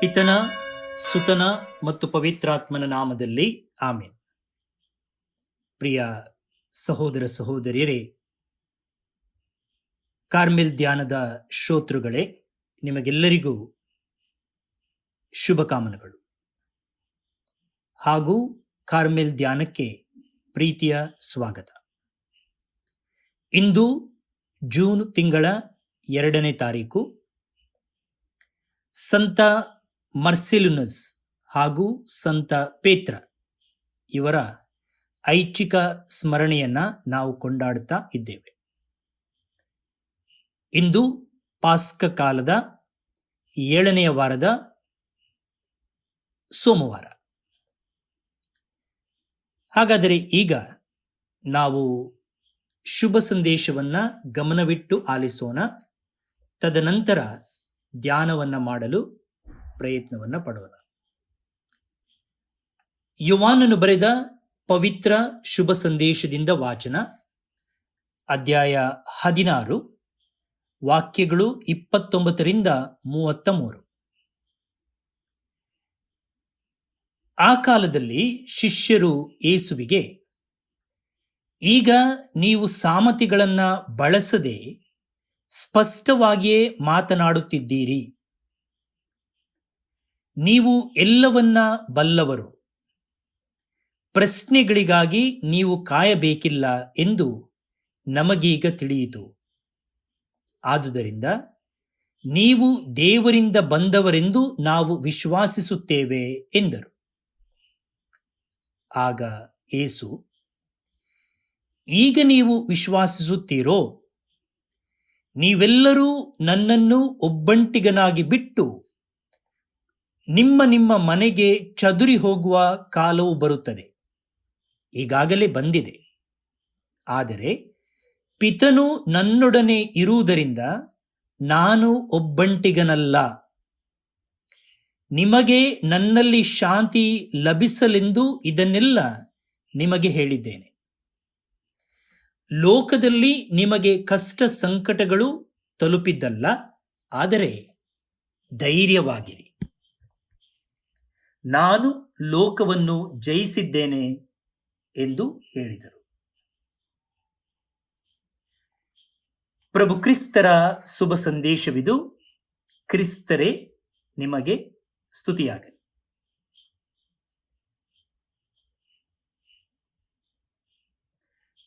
ಪಿತನ, ಸುತನ ಮತ್ತು ಪವಿತ್ರಾತ್ಮನ ನಾಮದಲ್ಲಿ ಆಮೇನ್. ಪ್ರಿಯ ಸಹೋದರ ಸಹೋದರಿಯರೇ, ಕಾರ್ಮೆಲ್ ಧ್ಯಾನದ ಶ್ರೋತೃಗಳೇ, ನಿಮಗೆಲ್ಲರಿಗೂ ಶುಭಕಾಮನೆಗಳು ಹಾಗೂ ಕಾರ್ಮೆಲ್ ಧ್ಯಾನಕ್ಕೆ ಪ್ರೀತಿಯ ಸ್ವಾಗತ. ಇಂದು ಜೂನ್ ತಿಂಗಳ ಎರಡನೇ ತಾರೀಕು, ಸಂತ ಮರ್ಸಿಲುನಸ್ ಹಾಗೂ ಸಂತ ಪೇತ್ರ ಇವರ ಐಚ್ಛಿಕ ಸ್ಮರಣೆಯನ್ನು ನಾವು ಕೊಂಡಾಡ್ತಾ ಇದ್ದೇವೆ. ಇಂದು ಪಾಸ್ಕ ಕಾಲದ ಏಳನೆಯ ವಾರದ ಸೋಮವಾರ. ಹಾಗಾದರೆ ಈಗ ನಾವು ಶುಭ ಸಂದೇಶವನ್ನ ಗಮನವಿಟ್ಟು ಆಲಿಸೋಣ. ತದನಂತರ ಧ್ಯಾನವನ್ನ ಮಾಡಲು ಪ್ರಯತ್ನವನ್ನ ಪಡೋಣ. ಯುವಾನನು ಬರೆದ ಪವಿತ್ರ ಶುಭ ಸಂದೇಶದಿಂದ ವಾಚನ. ಅಧ್ಯಾಯ ಹದಿನಾರು, ವಾಕ್ಯಗಳು ಇಪ್ಪತ್ತೊಂಬತ್ತರಿಂದ ಮೂವತ್ತ ಮೂರು ಆ ಕಾಲದಲ್ಲಿ ಶಿಷ್ಯರು ಏಸುವಿಗೆ, ಈಗ ನೀವು ಸಾಮತಿಗಳನ್ನ ಬಳಸದೆ ಸ್ಪಷ್ಟವಾಗಿಯೇ ಮಾತನಾಡುತ್ತಿದ್ದೀರಿ. ನೀವು ಎಲ್ಲವನ್ನ ಬಲ್ಲವರು. ಪ್ರಶ್ನೆಗಳಿಗಾಗಿ ನೀವು ಕಾಯಬೇಕಿಲ್ಲ ಎಂದು ನಮಗೀಗ ತಿಳಿಯಿತು. ಆದುದರಿಂದ ನೀವು ದೇವರಿಂದ ಬಂದವರೆಂದು ನಾವು ವಿಶ್ವಾಸಿಸುತ್ತೇವೆ ಎಂದರು. ಆಗ ಏಸು ಈಗ ನೀವು ವಿಶ್ವಾಸಿಸುತ್ತೀರೋ? ನೀವೆಲ್ಲರೂ ನನ್ನನ್ನು ಒಬ್ಬಂಟಿಗನಾಗಿ ಬಿಟ್ಟು ನಿಮ್ಮ ನಿಮ್ಮ ಮನೆಗೆ ಚದುರಿ ಹೋಗುವ ಕಾಲವು ಬರುತ್ತದೆ. ಈಗಾಗಲೇ ಬಂದಿದೆ. ಆದರೆ ಪಿತನು ನನ್ನೊಡನೆ ಇರುವುದರಿಂದ ನಾನು ಒಬ್ಬಂಟಿಗನಲ್ಲ. ನಿಮಗೆ ನನ್ನಲ್ಲಿ ಶಾಂತಿ ಲಭಿಸಲೆಂದು ಇದನ್ನೆಲ್ಲ ನಿಮಗೆ ಹೇಳಿದ್ದೇನೆ. ಲೋಕದಲ್ಲಿ ನಿಮಗೆ ಕಷ್ಟ ಸಂಕಟಗಳು ತಲುಪಿದ್ದಲ್ಲ, ಆದರೆ ಧೈರ್ಯವಾಗಿರಿ. ನಾನು ಲೋಕವನ್ನು ಜಯಿಸಿದ್ದೇನೆ ಎಂದು ಹೇಳಿದರು. ಪ್ರಭು ಕ್ರಿಸ್ತರ ಶುಭ ಸಂದೇಶವಿದು. ಕ್ರಿಸ್ತರೇ, ನಿಮಗೆ ಸ್ತುತಿಯಾಗಲಿ.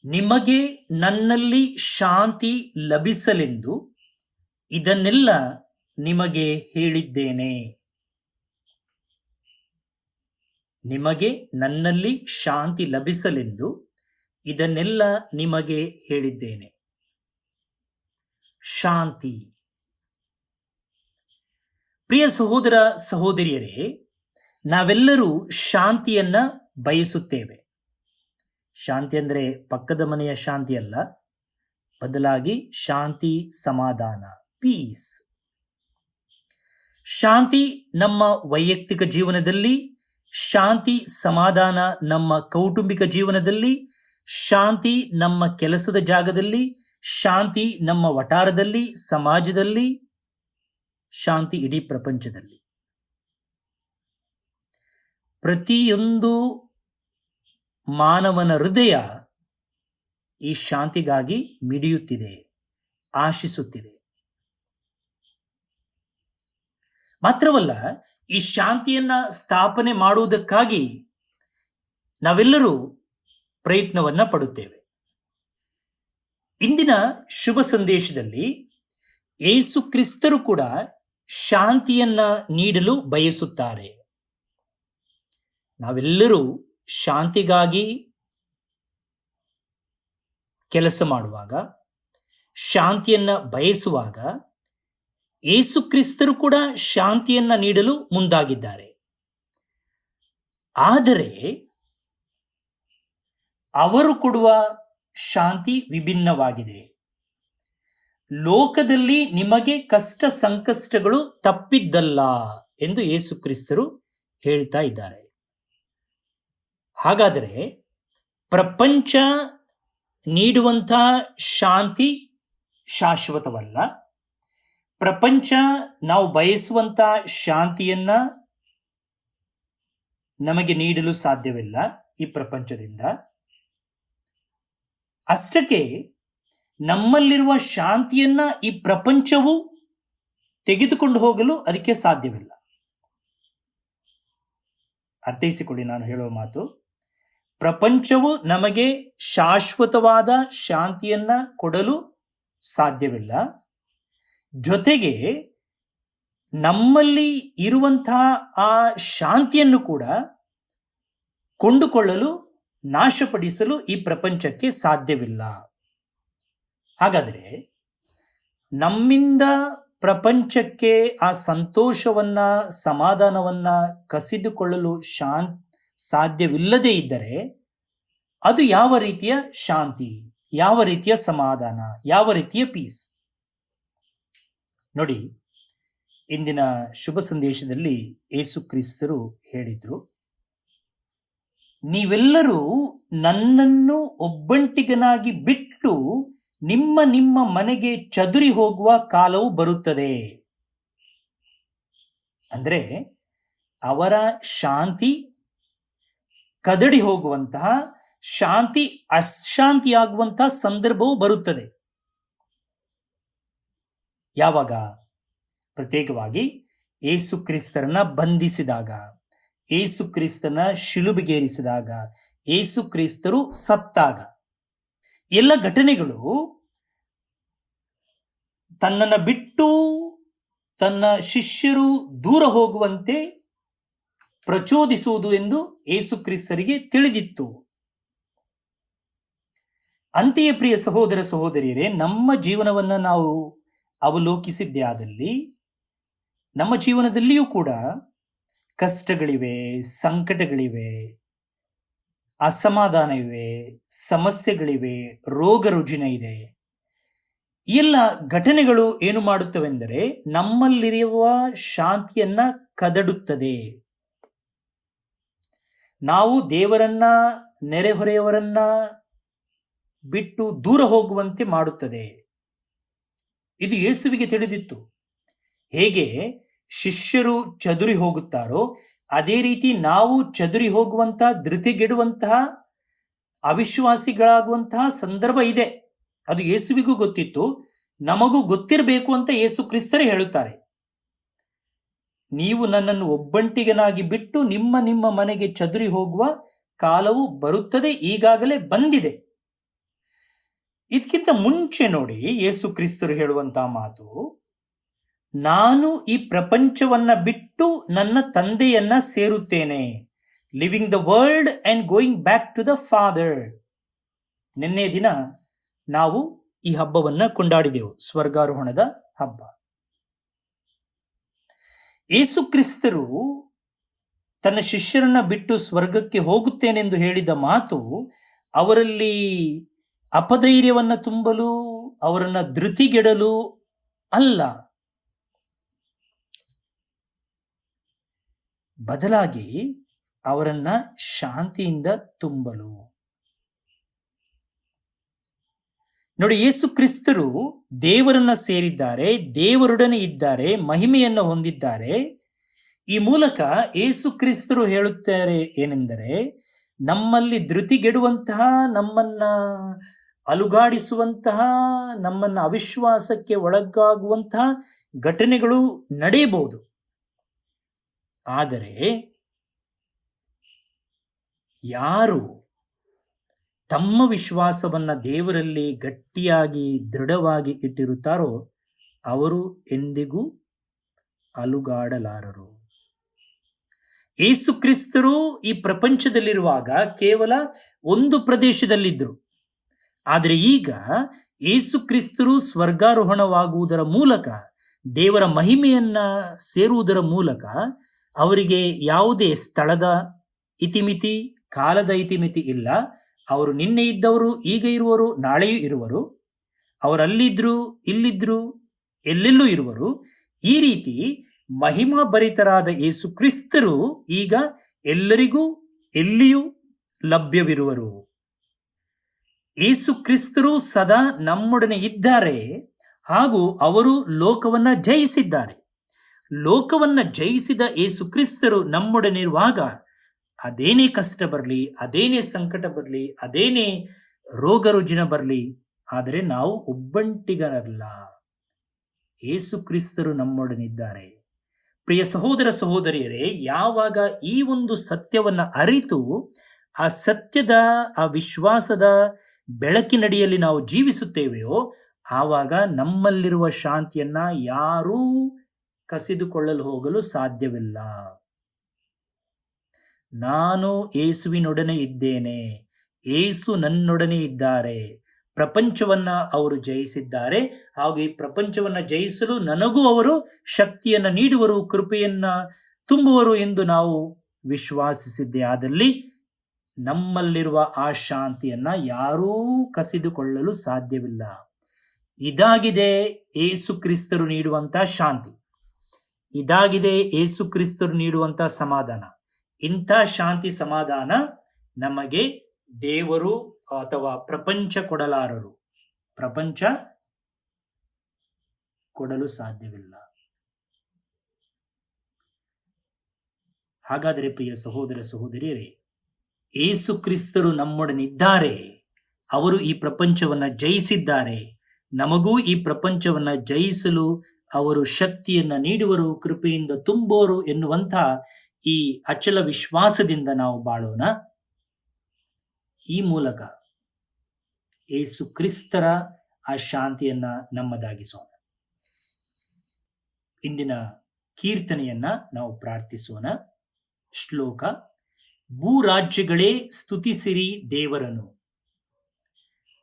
ನಿಮಗೆ ನನ್ನಲ್ಲಿ ಶಾಂತಿ ಲಭಿಸಲೆಂದು ಇದನ್ನೆಲ್ಲ ನಿಮಗೆ ಹೇಳಿದ್ದೇನೆ. ನಿಮಗೆ ನನ್ನಲ್ಲಿ ಶಾಂತಿ ಲಭಿಸಲೆಂದು ಇದನ್ನೆಲ್ಲ ನಿಮಗೆ ಹೇಳಿದ್ದೇನೆ. ಶಾಂತಿ. ಪ್ರಿಯ ಸಹೋದರ ಸಹೋದರಿಯರೇ, ನಾವೆಲ್ಲರೂ ಶಾಂತಿಯನ್ನ ಬಯಸುತ್ತೇವೆ. ಶಾಂತಿ ಅಂದರೆ ಪಕ್ಕದ ಮನೆಯ ಶಾಂತಿ ಅಲ್ಲ, ಬದಲಾಗಿ ಶಾಂತಿ ಸಮಾಧಾನ ಪೀಸ್ ಶಾಂತಿ ನಮ್ಮ ವೈಯಕ್ತಿಕ ಜೀವನದಲ್ಲಿ ಶಾಂತಿ ಸಮಾಧಾನ ನಮ್ಮ ಕೌಟುಂಬಿಕ ಜೀವನದಲ್ಲಿ, ಶಾಂತಿ ನಮ್ಮ ಕೆಲಸದ ಜಾಗದಲ್ಲಿ, ಶಾಂತಿ ನಮ್ಮ ವಟಾರದಲ್ಲಿ ಸಮಾಜದಲ್ಲಿ, ಶಾಂತಿ ಇಡೀ ಪ್ರಪಂಚದಲ್ಲಿ. ಪ್ರತಿಯೊಂದು ಮಾನವನ ಹೃದಯ ಈ ಶಾಂತಿಗಾಗಿ ಮಿಡಿಯುತ್ತಿದೆ, ಆಶಿಸುತ್ತಿದೆ. ಮಾತ್ರವಲ್ಲ ಈ ಶಾಂತಿಯನ್ನ ಸ್ಥಾಪನೆ ಮಾಡುವುದಕ್ಕಾಗಿ ನಾವೆಲ್ಲರೂ ಪ್ರಯತ್ನವನ್ನ ಪಡುತ್ತೇವೆ. ಇಂದಿನ ಶುಭ ಸಂದೇಶದಲ್ಲಿ ಏಸು ಕ್ರಿಸ್ತರು ಕೂಡ ಶಾಂತಿಯನ್ನ ನೀಡಲು ಬಯಸುತ್ತಾರೆ. ನಾವೆಲ್ಲರೂ ಶಾಂತಿಗಾಗಿ ಕೆಲಸ ಮಾಡುವಾಗ, ಶಾಂತಿಯನ್ನ ಬಯಸುವಾಗ ಏಸು ಕ್ರಿಸ್ತರು ಕೂಡ ಶಾಂತಿಯನ್ನು ನೀಡಲು ಮುಂದಾಗಿದ್ದಾರೆ. ಆದರೆ ಅವರು ಕೊಡುವ ಶಾಂತಿ ವಿಭಿನ್ನವಾಗಿದೆ. ಲೋಕದಲ್ಲಿ ನಿಮಗೆ ಕಷ್ಟ ಸಂಕಷ್ಟಗಳು ತಪ್ಪಿದ್ದಲ್ಲ ಎಂದು ಯೇಸುಕ್ರಿಸ್ತರು ಹೇಳ್ತಾ ಇದ್ದಾರೆ. ಹಾಗಾದರೆ ಪ್ರಪಂಚ ನೀಡುವಂಥ ಶಾಂತಿ ಶಾಶ್ವತವಲ್ಲ? ಪ್ರಪಂಚ ನಾವು ಬಯಸುವಂಥ ಶಾಂತಿಯನ್ನ ನಮಗೆ ನೀಡಲು ಸಾಧ್ಯವಿಲ್ಲ ಈ ಪ್ರಪಂಚದಿಂದ. ಅಷ್ಟಕ್ಕೆ ನಮ್ಮಲ್ಲಿರುವ ಶಾಂತಿಯನ್ನ ಈ ಪ್ರಪಂಚವು ತೆಗೆದುಕೊಂಡು ಹೋಗಲು ಅದಕ್ಕೆ ಸಾಧ್ಯವಿಲ್ಲ. ಅರ್ಥೈಸಿಕೊಳ್ಳಿ ನಾನು ಹೇಳುವ ಮಾತು. ಪ್ರಪಂಚವು ನಮಗೆ ಶಾಶ್ವತವಾದ ಶಾಂತಿಯನ್ನ ಕೊಡಲು ಸಾಧ್ಯವಿಲ್ಲ. ಜೊತೆಗೆ ನಮ್ಮಲ್ಲಿ ಇರುವಂತಹ ಆ ಶಾಂತಿಯನ್ನು ಕೂಡ ಕೊಂಡುಕೊಳ್ಳಲು, ನಾಶಪಡಿಸಲು ಈ ಪ್ರಪಂಚಕ್ಕೆ ಸಾಧ್ಯವಿಲ್ಲ. ಹಾಗಾದರೆ ನಮ್ಮಿಂದ ಪ್ರಪಂಚಕ್ಕೆ ಆ ಸಂತೋಷವನ್ನ, ಸಮಾಧಾನವನ್ನ ಕಸಿದುಕೊಳ್ಳಲು ಶಾಂತ್ ಸಾಧ್ಯವಿಲ್ಲದೇ ಇದ್ದರೆ ಅದು ಯಾವ ರೀತಿಯ ಶಾಂತಿ, ಯಾವ ರೀತಿಯ ಸಮಾಧಾನ, ಯಾವ ರೀತಿಯ ಪೀಸ್ ನೋಡಿ, ಇಂದಿನ ಶುಭ ಸಂದೇಶದಲ್ಲಿ ಏಸು ಕ್ರಿಸ್ತರು ಹೇಳಿದ್ರು, ನೀವೆಲ್ಲರೂ ನನ್ನನ್ನು ಒಬ್ಬಂಟಿಗನಾಗಿ ಬಿಟ್ಟು ನಿಮ್ಮ ನಿಮ್ಮ ಮನೆಗೆ ಚದುರಿ ಹೋಗುವ ಕಾಲವು ಬರುತ್ತದೆ. ಅಂದ್ರೆ ಅವರ ಶಾಂತಿ, ಕದಡಿ ಹೋಗುವಂತಹ, ಶಾಂತಿ ಅಶಾಂತಿಯಾಗುವಂತಹ ಸಂದರ್ಭವು ಬರುತ್ತದೆ. ಯಾವಾಗ? ಪ್ರತ್ಯೇಕವಾಗಿ ಏಸು ಕ್ರಿಸ್ತರನ್ನ ಬಂಧಿಸಿದಾಗ, ಏಸು ಕ್ರಿಸ್ತನ ಶಿಲುಬಿಗೇರಿಸಿದಾಗ, ಏಸು ಕ್ರಿಸ್ತರು ಸತ್ತಾಗ. ಎಲ್ಲ ಘಟನೆಗಳು ತನ್ನನ್ನು ಬಿಟ್ಟು ತನ್ನ ಶಿಷ್ಯರು ದೂರ ಹೋಗುವಂತೆ ಪ್ರಚೋದಿಸುವುದು ಎಂದು ಏಸು ಕ್ರಿಸ್ತರಿಗೆ ತಿಳಿದಿತ್ತು. ಅಂತೆಯೇ ಪ್ರಿಯ ಸಹೋದರ ಸಹೋದರಿಯರೇ, ನಮ್ಮ ಜೀವನವನ್ನು ನಾವು ಅವಲೋಕಿಸಿದ್ದೇ ಆದಲ್ಲಿ ನಮ್ಮ ಜೀವನದಲ್ಲಿಯೂ ಕೂಡ ಕಷ್ಟಗಳಿವೆ, ಸಂಕಟಗಳಿವೆ ಅಸಮಾಧಾನ ಇವೆ ಸಮಸ್ಯೆಗಳಿವೆ, ರೋಗ ರುಜಿನ ಇದೆ. ಎಲ್ಲ ಘಟನೆಗಳು ಏನು ಮಾಡುತ್ತವೆಂದರೆ, ನಮ್ಮಲ್ಲಿರುವ ಶಾಂತಿಯನ್ನ ಕದಡುತ್ತದೆ. ನಾವು ದೇವರನ್ನ, ನೆರೆಹೊರೆಯವರನ್ನ ಬಿಟ್ಟು ದೂರ ಹೋಗುವಂತೆ ಮಾಡುತ್ತದೆ. ಇದು ಯೇಸುವಿಗೆ ತಿಳಿದಿತ್ತು. ಹೇಗೆ ಶಿಷ್ಯರು ಚದುರಿ ಹೋಗುತ್ತಾರೋ, ಅದೇ ರೀತಿ ನಾವು ಚದುರಿ ಹೋಗುವಂತಹ, ಧೃತಿಗೆಡುವಂತಹ, ಅವಿಶ್ವಾಸಿಗಳಾಗುವಂತಹ ಸಂದರ್ಭ ಇದೆ. ಅದು ಯೇಸುವಿಗೂ ಗೊತ್ತಿತ್ತು, ನಮಗೂ ಗೊತ್ತಿರಬೇಕು ಅಂತ ಯೇಸು ಕ್ರಿಸ್ತರೇ ಹೇಳುತ್ತಾರೆ. ನೀವು ನನ್ನನ್ನು ಒಬ್ಬಂಟಿಗನಾಗಿ ಬಿಟ್ಟು ನಿಮ್ಮ ನಿಮ್ಮ ಮನೆಗೆ ಚದುರಿ ಹೋಗುವ ಕಾಲವು ಬರುತ್ತದೆ, ಈಗಾಗಲೇ ಬಂದಿದೆ. ಇದಕ್ಕಿಂತ ಮುಂಚೆ ನೋಡಿ ಯೇಸು ಕ್ರಿಸ್ತರು ಹೇಳುವಂತಹ ಮಾತು, ನಾನು ಈ ಪ್ರಪಂಚವನ್ನ ಬಿಟ್ಟು ನನ್ನ ತಂದೆಯನ್ನ ಸೇರುತ್ತೇನೆ. Leaving the world and going back to the father ನಿನ್ನೆ ದಿನ ನಾವು ಈ ಹಬ್ಬವನ್ನ ಕೊಂಡಾಡಿದೆವು, ಸ್ವರ್ಗಾರೋಹಣದ ಹಬ್ಬ. ಏಸು ಕ್ರಿಸ್ತರು ತನ್ನ ಶಿಷ್ಯರನ್ನ ಬಿಟ್ಟು ಸ್ವರ್ಗಕ್ಕೆ ಹೋಗುತ್ತೇನೆಂದು ಹೇಳಿದ ಮಾತು ಅವರಲ್ಲಿ ಅಪಧೈರ್ಯವನ್ನ ತುಂಬಲು, ಅವರನ್ನು ಧೃತಿಗೆಡಲು ಅಲ್ಲ. ಬದಲಾಗಿ ಅವರನ್ನ ಶಾಂತಿಯಿಂದ ತುಂಬಲು. ನೋಡಿ, ಯೇಸು ಕ್ರಿಸ್ತರು ದೇವರನ್ನ ಸೇರಿದ್ದಾರೆ, ದೇವರೊಡನೆ ಇದ್ದಾರೆ, ಮಹಿಮೆಯನ್ನು ಹೊಂದಿದ್ದಾರೆ. ಈ ಮೂಲಕ ಏಸು ಕ್ರಿಸ್ತರು ಹೇಳುತ್ತಾರೆ ಏನೆಂದರೆ, ನಮ್ಮಲ್ಲಿ ಧೃತಿಗೆಡುವಂತಹ ನಮ್ಮನ್ನ ಅಲುಗಾಡಿಸುವಂತಹ ನಮ್ಮನ್ನು ಅವಿಶ್ವಾಸಕ್ಕೆ ಒಳಗಾಗುವಂತಹ ಘಟನೆಗಳು ನಡೆಯಬಹುದು. ಆದರೆ ಯಾರು ತಮ್ಮ ವಿಶ್ವಾಸವನ್ನ ದೇವರಲ್ಲಿ ಗಟ್ಟಿಯಾಗಿ ದೃಢವಾಗಿ ಇಟ್ಟಿರುತ್ತಾರೋ ಅವರು ಎಂದಿಗೂ ಅಲುಗಾಡಲಾರರು. ಏಸು ಕ್ರಿಸ್ತರು ಈ ಪ್ರಪಂಚದಲ್ಲಿರುವಾಗ ಕೇವಲ ಒಂದು ಪ್ರದೇಶದಲ್ಲಿದ್ದರು. ಆದರೆ ಈಗ ಏಸು ಕ್ರಿಸ್ತರು ಸ್ವರ್ಗಾರೋಹಣವಾಗುವುದರ ಮೂಲಕ, ದೇವರ ಮಹಿಮೆಯನ್ನ ಸೇರುವುದರ ಮೂಲಕ ಅವರಿಗೆ ಯಾವುದೇ ಸ್ಥಳದ ಇತಿಮಿತಿ, ಕಾಲದ ಇತಿಮಿತಿ ಇಲ್ಲ. ಅವರು ನಿನ್ನೆ ಇದ್ದವರು, ಈಗ ಇರುವರು, ನಾಳೆಯೂ ಇರುವರು. ಅವರಲ್ಲಿದ್ರು, ಇಲ್ಲಿದ್ರು, ಎಲ್ಲೆಲ್ಲೂ ಇರುವರು. ಈ ರೀತಿ ಮಹಿಮಾ ಭರಿತರಾದ ಯೇಸು ಕ್ರಿಸ್ತರು ಈಗ ಎಲ್ಲರಿಗೂ, ಎಲ್ಲಿಯೂ ಲಭ್ಯವಿರುವರು. ಯೇಸು ಕ್ರಿಸ್ತರು ಸದಾ ನಮ್ಮೊಡನೆ ಇದ್ದಾರೆ ಹಾಗೂ ಅವರು ಲೋಕವನ್ನ ಜಯಿಸಿದ್ದಾರೆ. ಲೋಕವನ್ನ ಜಯಿಸಿದ ಏಸು ಕ್ರಿಸ್ತರು ನಮ್ಮೊಡನಿರುವಾಗ ಅದೇನೇ ಕಷ್ಟ ಬರಲಿ, ಅದೇನೇ ಸಂಕಟ ಬರಲಿ, ಅದೇನೇ ರೋಗ ರುಜಿನ ಬರಲಿ, ಆದರೆ ನಾವು ಒಬ್ಬಂಟಿಗರಲ್ಲ. ಏಸು ಕ್ರಿಸ್ತರು ನಮ್ಮೊಡನಿದ್ದಾರೆ ಪ್ರಿಯ ಸಹೋದರ ಸಹೋದರಿಯರೇ, ಯಾವಾಗ ಈ ಒಂದು ಸತ್ಯವನ್ನ ಅರಿತು ಆ ಸತ್ಯದ, ಆ ವಿಶ್ವಾಸದ ಬೆಳಕಿನಡಿಯಲ್ಲಿ ನಾವು ಜೀವಿಸುತ್ತೇವೆಯೋ, ಆವಾಗ ನಮ್ಮಲ್ಲಿರುವ ಶಾಂತಿಯನ್ನ ಯಾರೂ ಕಸಿದುಕೊಳ್ಳಲು ಹೋಗಲು ಸಾಧ್ಯವಿಲ್ಲ. ನಾನು ಏಸುವಿನೊಡನೆ ಇದ್ದೇನೆ, ಏಸು ನನ್ನೊಡನೆ ಇದ್ದಾರೆ, ಪ್ರಪಂಚವನ್ನ ಅವರು ಜಯಿಸಿದ್ದಾರೆ, ಹಾಗೂ ಈ ಪ್ರಪಂಚವನ್ನ ಜಯಿಸಲು ನನಗೂ ಅವರು ಶಕ್ತಿಯನ್ನ ನೀಡುವರು, ಕೃಪೆಯನ್ನ ತುಂಬುವರು ಎಂದು ನಾವು ವಿಶ್ವಾಸಿಸಿದ್ದೆ. ಆದಲ್ಲಿ ನಮ್ಮಲ್ಲಿರುವ ಆ ಶಾಂತಿಯನ್ನ ಯಾರೂ ಕಸಿದುಕೊಳ್ಳಲು ಸಾಧ್ಯವಿಲ್ಲ. ಇದಾಗಿದೆ ಏಸು ಕ್ರಿಸ್ತರು ನೀಡುವಂತ ಶಾಂತಿ. ಇದಾಗಿದೆ ಏಸು ಕ್ರಿಸ್ತರು ನೀಡುವಂತ ಸಮಾಧಾನ. ಇಂಥ ಶಾಂತಿ ಸಮಾಧಾನ ನಮಗೆ ದೇವರು ಅಥವಾ ಪ್ರಪಂಚ ಕೊಡಲಾರರು. ಪ್ರಪಂಚ ಕೊಡಲು ಸಾಧ್ಯವಿಲ್ಲ. ಹಾಗಾದರೆ ಪ್ರಿಯ ಸಹೋದರ ಸಹೋದರಿಯರೇ ಏಸು ಕ್ರಿಸ್ತರು ನಮ್ಮೊಡನಿದ್ದಾರೆ. ಅವರು ಈ ಪ್ರಪಂಚವನ್ನು ಜಯಿಸಿದ್ದಾರೆ. ನಮಗೂ ಈ ಪ್ರಪಂಚವನ್ನು ಜಯಿಸಲು ಅವರು ಶಕ್ತಿಯನ್ನ ನೀಡುವರು, ಕೃಪೆಯಿಂದ ತುಂಬೋರು ಎನ್ನುವಂಥ ಈ ಅಚಲ ವಿಶ್ವಾಸದಿಂದ ನಾವು ಬಾಳೋಣ. ಈ ಮೂಲಕ ಏಸು ಕ್ರಿಸ್ತರ ಆ ಶಾಂತಿಯನ್ನ ನಮ್ಮದಾಗಿಸೋಣ. ಇಂದಿನ ಕೀರ್ತನೆಯನ್ನ ನಾವು ಪ್ರಾರ್ಥಿಸೋಣ. ಶ್ಲೋಕ ಭೂರಾಜ್ಯಗಳೇ ಸ್ತುತಿಸಿರಿ ದೇವರನು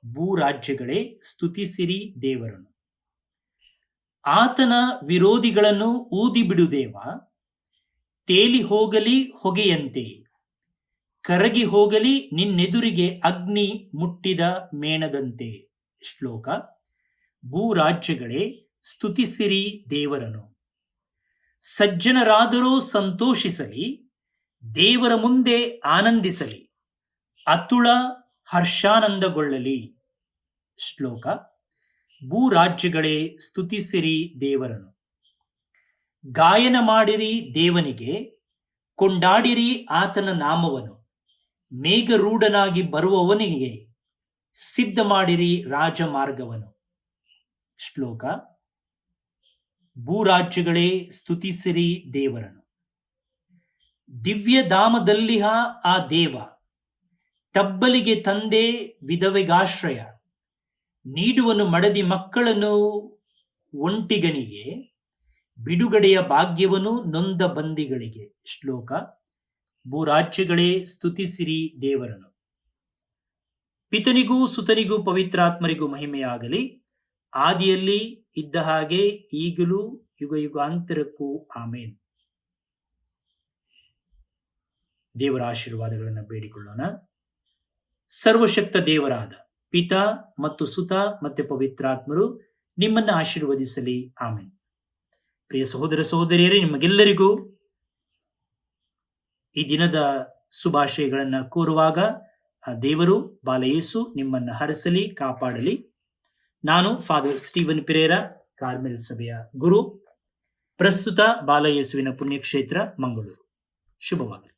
ಭೂರಾಜ್ಯಗಳೇ ಸ್ತುತಿಸಿರಿ ದೇವರನು ಆತನ ವಿರೋಧಿಗಳನ್ನು ಊದಿ ಬಿಡುದೇವ ತೇಲಿ ಹೋಗಲಿ ಹೊಗೆಯಂತೆ. ಕರಗಿ ಹೋಗಲಿ ನಿನ್ನೆದುರಿಗೆ ಅಗ್ನಿ ಮುಟ್ಟಿದ ಮೇಣದಂತೆ. ಶ್ಲೋಕ. ಭೂರಾಜ್ಯಗಳೇ ಸ್ತುತಿಸಿರಿ ದೇವರನು ಸಜ್ಜನರಾದರೂ ಸಂತೋಷಿಸಲಿ. ದೇವರ ಮುಂದೆ ಆನಂದಿಸಲಿ, ಅತುಳ ಹರ್ಷಾನಂದಗೊಳ್ಳಲಿ. ಶ್ಲೋಕ, ಭೂರಾಜ್ಯಗಳೇ ಸ್ತುತಿಸಿರಿ ದೇವರನು ಗಾಯನ ಮಾಡಿರಿ ದೇವನಿಗೆ, ಕೊಂಡಾಡಿರಿ ಆತನ ನಾಮವನು ಮೇಘರೂಢನಾಗಿ ಬರುವವನಿಗೆ, ಸಿದ್ಧ ಮಾಡಿರಿ ರಾಜಮಾರ್ಗವನು ಶ್ಲೋಕ, ಭೂರಾಜ್ಯಗಳೇ ಸ್ತುತಿಸಿರಿ ದೇವರನು ದಿವ್ಯಧಾಮದಲ್ಲಿಹ ಆ ದೇವ, ತಬ್ಬಲಿಗೆ ತಂದೆ ವಿಧವೆಗಾಶ್ರಯ, ನೀಡುವನು ಮಡದಿ ಮಕ್ಕಳನ್ನು ಒಂಟಿಗನಿಗೆ ಬಿಡುಗಡೆಯ ಭಾಗ್ಯವನು ನೊಂದ ಬಂದಿಗಳಿಗೆ. ಶ್ಲೋಕ, ಭೂರಾಜ್ಯಗಳೇ ಸ್ತುತಿಸಿರಿ ದೇವರನು ಪಿತನಿಗೂ ಸುತನಿಗೂ ಪವಿತ್ರಾತ್ಮರಿಗೂ ಮಹಿಮೆಯಾಗಲಿ. ಆದಿಯಲ್ಲಿ ಇದ್ದ ಹಾಗೆ ಈಗಲೂ ಯುಗ ಯುಗಾಂತರಕ್ಕೂ ಆಮೇನ್. ದೇವರ ಆಶೀರ್ವಾದಗಳನ್ನು ಬೇಡಿಕೊಳ್ಳೋಣ. ಸರ್ವಶಕ್ತ ದೇವರಾದ ಪಿತಾ ಮತ್ತು ಸುತ ಮತ್ತೆ ಪವಿತ್ರಾತ್ಮರು ನಿಮ್ಮನ್ನು ಆಶೀರ್ವದಿಸಲಿ. ಆಮೇನ್. ಪ್ರಿಯ ಸಹೋದರ ಸಹೋದರಿಯರೇ, ನಿಮಗೆಲ್ಲರಿಗೂ ಈ ದಿನದ ಶುಭಾಶಯಗಳನ್ನು ಕೋರುವಾಗ ದೇವರು ಬಾಲಯೇಸು ನಿಮ್ಮನ್ನು ಹರಸಲಿ, ಕಾಪಾಡಲಿ. ನಾನು ಫಾದರ್ ಸ್ಟೀವನ್ ಪಿರೇರ, ಕಾರ್ಮೆಲ್ ಸಭೆಯ ಗುರು. ಪ್ರಸ್ತುತ ಬಾಲಯೇಸುವಿನ ಪುಣ್ಯಕ್ಷೇತ್ರ ಮಂಗಳೂರು. ಶುಭವಾಗಲಿ.